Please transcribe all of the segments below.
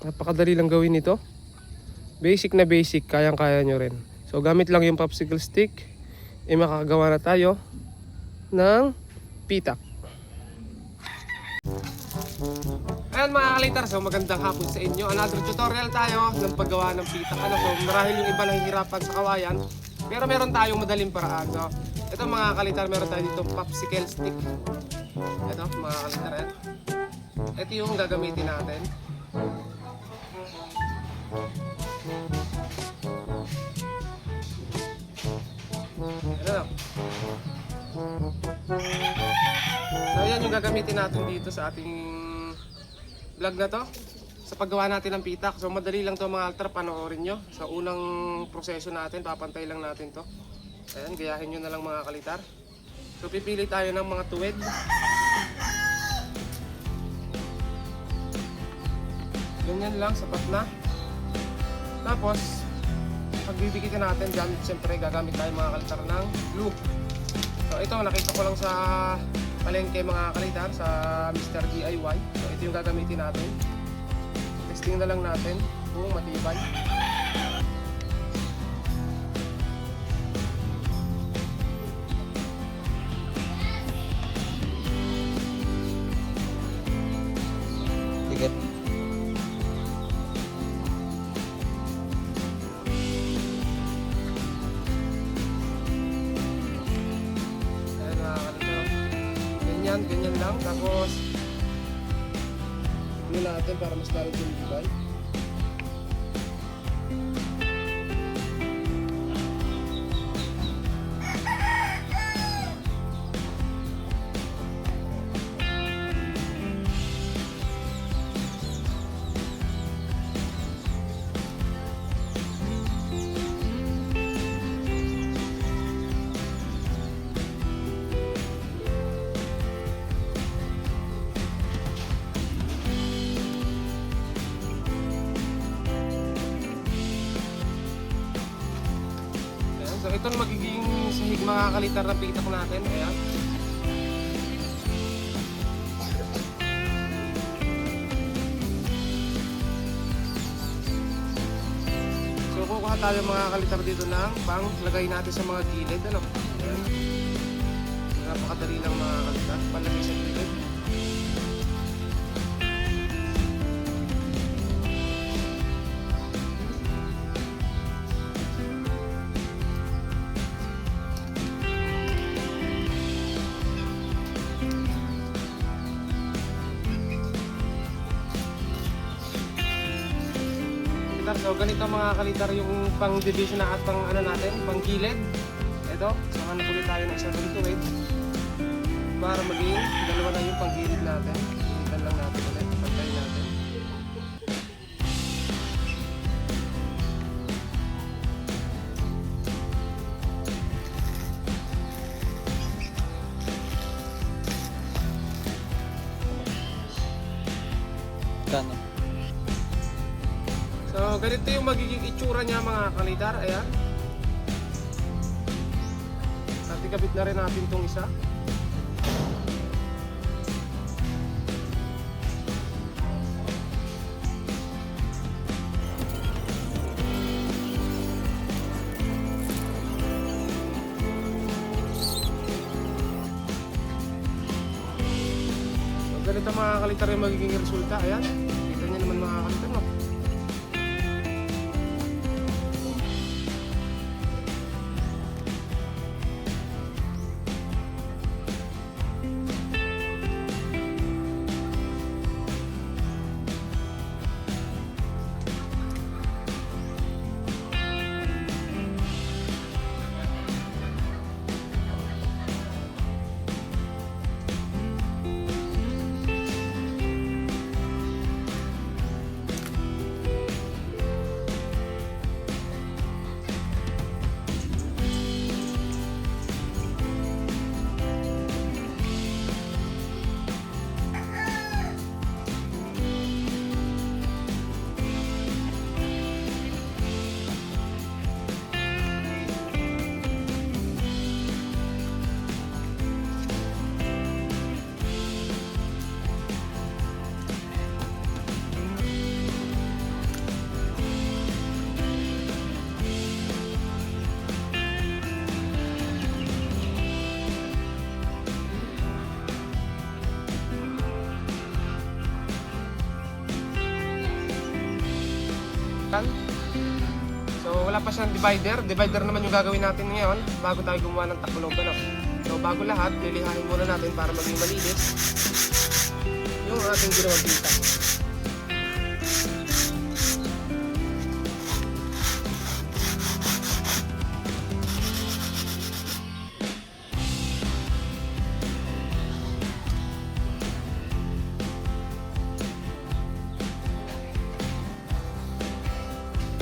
Napakadali lang gawin ito. Basic na basic, kayang-kaya nyo rin. So gamit lang yung popsicle stick, eh makakagawa na tayo ng pitak. Ayan mga kalitar, so magandang hapon sa inyo. Another tutorial tayo ng paggawa ng pitak. Ano so, marahil yung iba nahihirapan sa kawayan, pero meron tayong madaling paraan. So, ito mga kalitar, meron tayo dito popsicle stick. Ito mga kalitar, eh. ito yung gagamitin natin. Na. So yan yung gagamitin natin dito sa ating vlog na to. Sa paggawa natin ng pitak. So madali lang to mga altar, panoorin nyo. Sa unang proseso natin, papantay lang natin to. Ayan, gayahin nyo na lang mga kalitar. So pipili tayo ng mga tuwid. Ganyan lang, sapat na. Tapos, pagbibigitin natin, gamit siyempre gagamit tayo mga kalitar ng glue. So ito, nakita ko lang sa palengke mga kalitar sa Mr. DIY. So ito yung gagamitin natin. Testing na lang natin kung matibay. Ganyan, ganyan lang. Tapos, glue natin para mas lalo tumibay. Ayan. So ito ang magiging sahig mga kalitar na pitak natin. Ayan. So kukuha tayo mga kalitar dito ng pang lagay natin sa mga gilid. Ano? Ayan. Napakadali lang mga kalitar. Palagay sa gilid. Kalitar, so ganito mga kalitar yung pang division na at pang ano natin, pang gilid. Ito, samahan na ulit tayo ng isang tuwid para maging dalawa na yung pang gilid natin. So ganito yung magiging itsura niya mga kalitar. Ayan. At ikabit na rin natin itong isa. Ganito mga kalitar yung magiging resulta. Ayan. Kita niyo naman mga kalitar. So wala pa siyang divider. Divider naman yung gagawin natin ngayon bago tayo gumawa ng takulog. Ano? So bago lahat, lilihain muna natin para maging malinis yung ating ginawang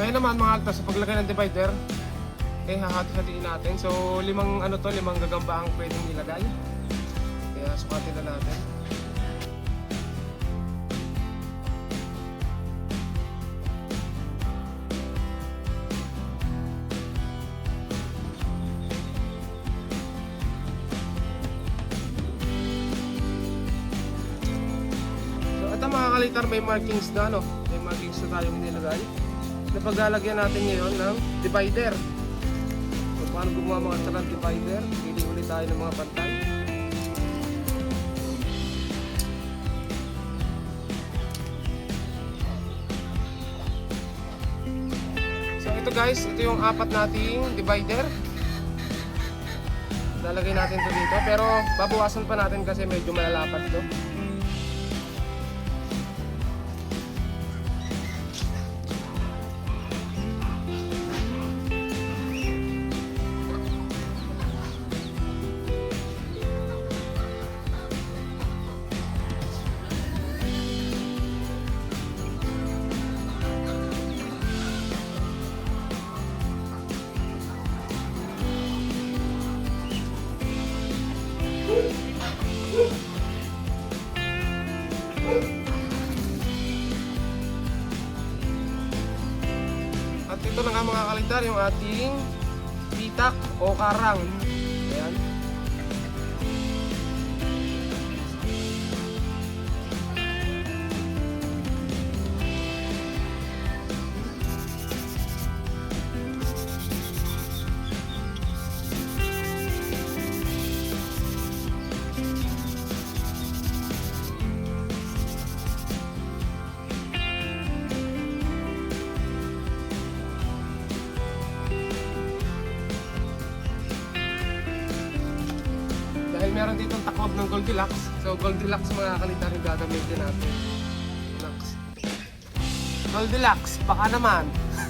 Ngayon naman mga alta, sa paglagay ng divider, eh hahati-hatiin natin. So limang ano to, limang gagamba ang pwedeng ilagay. Kaya sukatin na natin. So ito mga kalitar may markings na ano, may markings na tayong nilagay na paglalagyan natin ngayon ng divider. So, paano gumawa mga sarang divider? Pili ulit tayo ng mga pantay. So ito guys, ito yung apat nating divider. Lalagay natin to dito pero babawasan pa natin kasi medyo malalapat to. Ito na nga mga kalitar, yung ating pitak o karang. Dahil meron ditong takob ng Goldilocks. So Goldilocks mga kalitar yung gagamitin natin. Goldilocks, baka naman.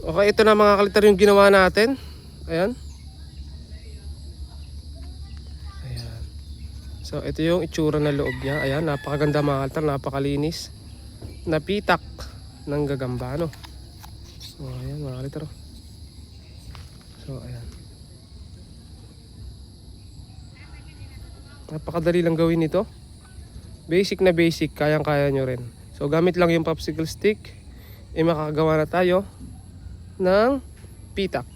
Okay, ito na mga kalitar yung ginawa natin. Ayan. Ayan. So, ito yung itsura na loob niya. Ayan, napakaganda mga kalitar, napakalinis. Napitak ng gagamba, no? So, ayan, mga kalitar. oh. So, ayan. Napakadali lang gawin ito. Basic na basic, kayang-kaya nyo rin. So gamit lang yung popsicle stick, eh makakagawa na tayo ng pitak.